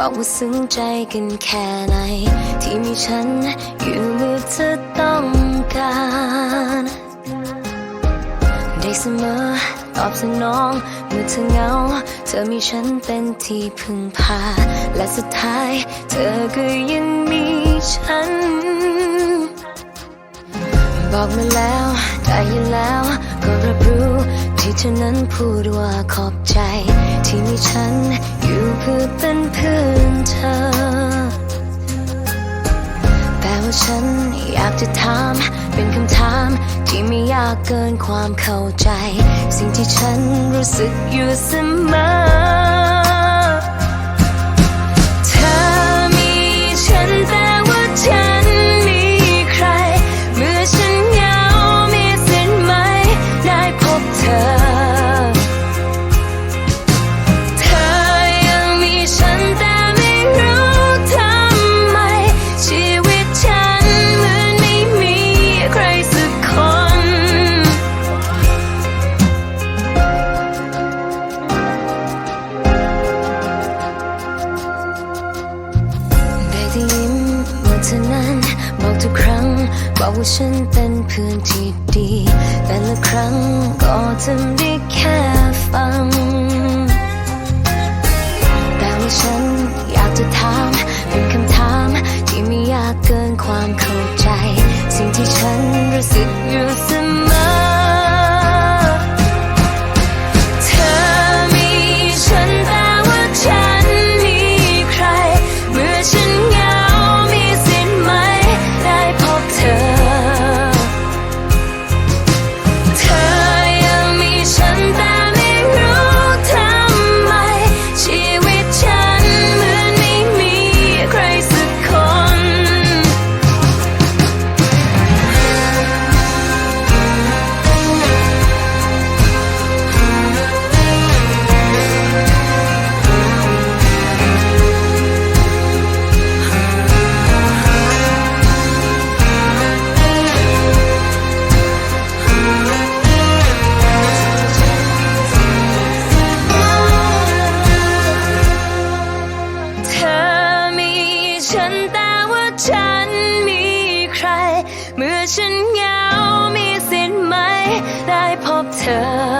บอกว่าซึ้งใจกันแค่ไหน ที่มีฉันอยู่เมื่อเธอต้องการ ได้เสมอตอบสนองเมื่อเธอเหงา เธอมีฉันเป็นที่พึ่งพา และสุดท้าย เธอก็ยังมีฉัน บอกมาแล้ว ได้ยินแล้ว ก็รับรู้ ที่เธอนั้นพูดว่าขอบใจ ที่มีฉันอยู่เพื่อเป็นเพื่อนเธอ แต่ว่าฉันอยากจะถาม เป็นคำถามที่ไม่ยากเกินความเข้าใจ สิ่งที่ฉันรู้สึกอยู่เสมอ ที่ยิ้มเมื่อเธอนั้น บอกทุกครั้งบอกว่าฉันเป็นเพื่อนที่ดี แต่ละครั้งก็ทำได้แค่ฟัง แต่ว่าฉันอยากจะถามเป็นคำถามที่ไม่ยากเกินความเข้าใจ สิ่งที่ฉันรู้สึก นแต่ว่าฉันมีใคร เมื่อฉันเหงามีสิทธิ์ไหม ได้พบเธอ